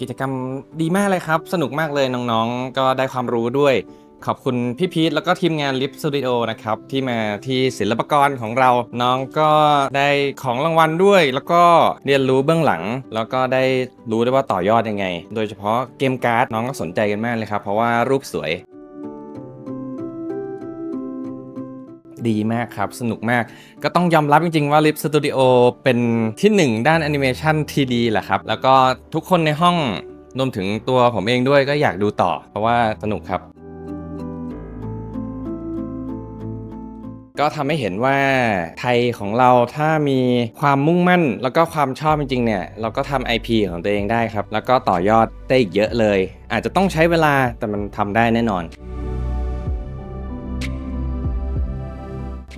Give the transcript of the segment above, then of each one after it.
กิจกรรมดีมากเลยครับ สนุกมากเลยน้องๆ ก็ได้ความรู้ด้วย ขอบคุณพี่พีทแล้วก็ทีมงานลิฟสตูดิโอนะครับที่มาที่ศิลปกรของเราน้องก็ได้ของรางวัลด้วย แล้วก็เรียนรู้เบื้องหลัง แล้วก็ได้รู้ด้วยว่าต่อยอดยังไง โดยเฉพาะเกมการ์ดน้องก็สนใจกันมากเลยครับเพราะว่ารูปสวย ดีมากครับ สนุกมาก ก็ต้องยอมรับจริงๆว่า Lip Studio เป็นที่หนึ่งด้านแอนิเมชันทีดีแหละครับ แล้วก็ทุกคนในห้องรวมถึงตัวผมเองด้วยก็อยากดูต่อ เพราะว่าสนุกครับ ก็ทำให้เห็นว่าไทยของเราถ้ามีความมุ่งมั่น แล้วก็ความชอบจริงๆเนี่ย เราก็ทำ IP ของตัวเองได้ครับ แล้วก็ต่อยอดได้อีกเยอะเลย อาจจะต้องใช้เวลาแต่มันทำได้แน่นอน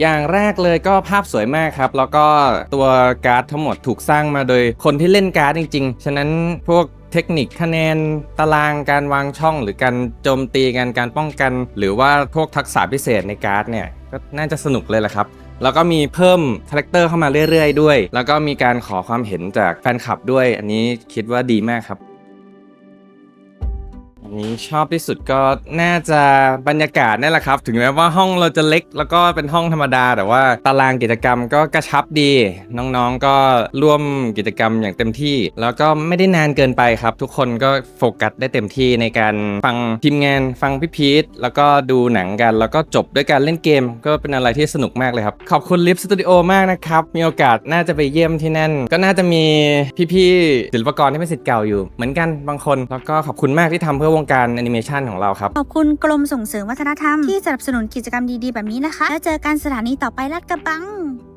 อย่างแรกเลยก็ภาพสวยมากครับ แล้วก็ตัวการ์ดทั้งหมดถูกสร้างมาโดยคนที่เล่นการ์ดจริง ๆ ฉะนั้นพวกเทคนิคคะแนนตารางการวางช่อง หรือการโจมตีกันการป้องกัน หรือว่าพวกทักษะพิเศษในการ์ดเนี่ยก็น่าจะสนุกเลยแหละครับ แล้วก็มีเพิ่มคาแรคเตอร์เข้ามาเรื่อยๆ ด้วย แล้วก็มีการขอความเห็นจากแฟนคลับด้วย อันนี้คิดว่าดีมากครับ อันนี้ชอบที่สุดก็น่าจะบรรยากาศนี่แหละครับ ถึงแม้ว่าห้องเราจะเล็ก แล้วก็เป็นห้องธรรมดา แต่ว่าตารางกิจกรรมก็กระชับดี น้องๆก็ร่วมกิจกรรมอย่างเต็มที่ แล้วก็ไม่ได้นานเกินไปครับ ทุกคนก็โฟกัสได้เต็มที่ในการฟังทีมงานฟังพี่พีทแล้วก็ดูหนังกัน แล้วก็จบด้วยการเล่นเกม ก็เป็นอะไรที่สนุกมากเลยครับ ขอบคุณลิฟสตูดิโอมากนะครับ มีโอกาสน่าจะไปเยี่ยมที่นั่น ก็น่าจะมีพี่ๆศิลปากรที่เป็นศิษย์เก่าอยู่ เหมือนกันบางคนแล้วก็ขอบคุณมากที่ทำเพื่อวงการแอนิเมชันของเราครับ ขอบคุณกรมส่งเสริมวัฒนธรรมที่สนับสนุนกิจกรรมดีๆแบบนี้นะคะ แล้วเจอกันสถานีต่อไปลาดกระบัง